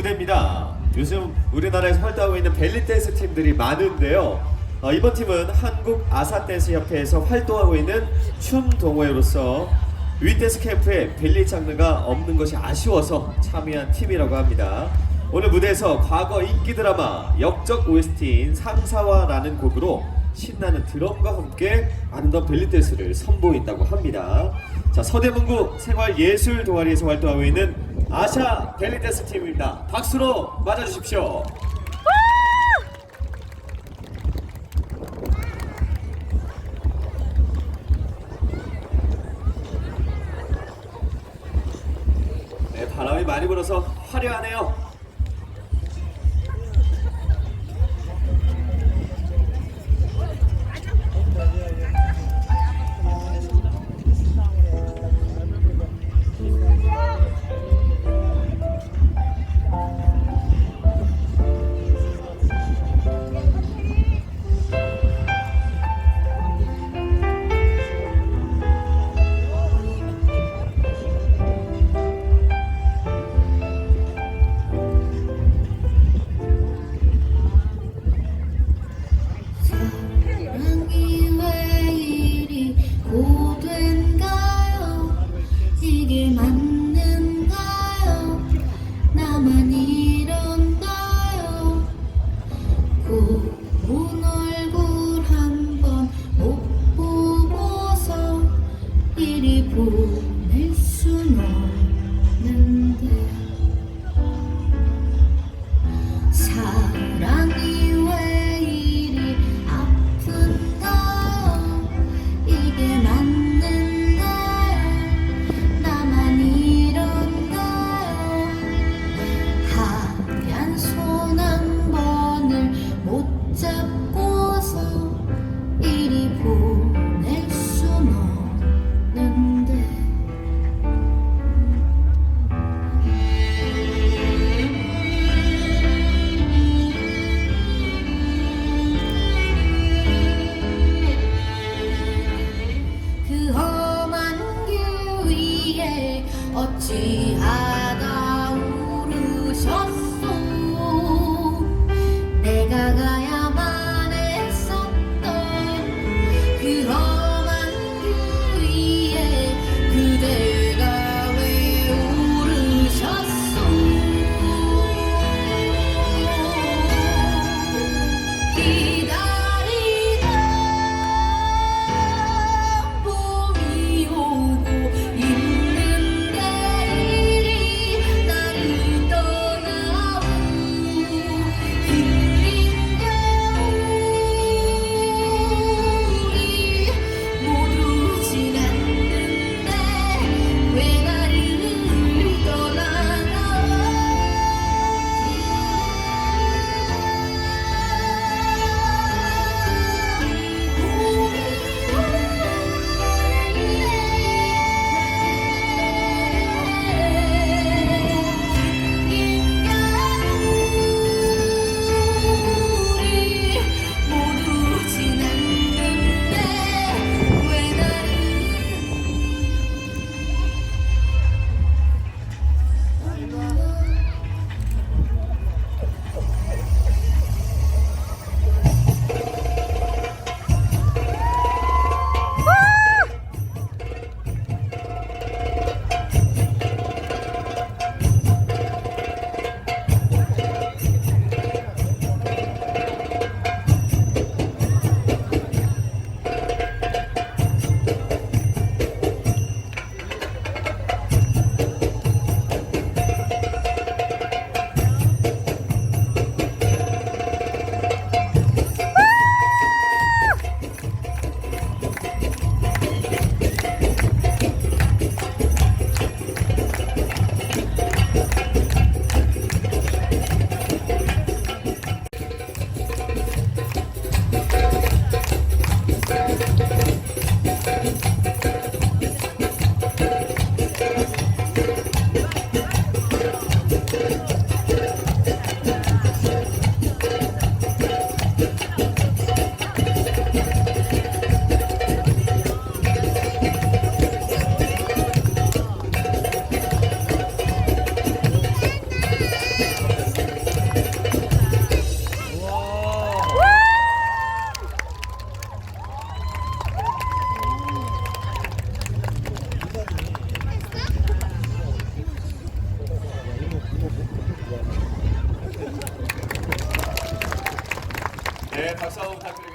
무대입니다. 요즘 우리나라에서 활동하고 있는 벨리 댄스 팀들이 많은데요. 어, 이번 팀은 한국 아사 댄스 협회에서 활동하고 있는 춤 동호회로서 윗댄스 캠프에 벨리 장르가 없는 것이 아쉬워서 참여한 팀이라고 합니다. 오늘 무대에서 과거 인기 드라마 역적 OST인 상사와라는 곡으로 신나는 드럼과 함께 아름다운 벨리 댄스를 선보인다고 합니다. 자 서대문구 생활예술 동아리에서 활동하고 있는 아샤 벨리 댄스 팀입니다. 박수로 맞아주십시오. 네, 바람이 많이 불어서 화려하네요. 험한 길 위에 어찌하다 네, 박수 한번 부탁드립니다.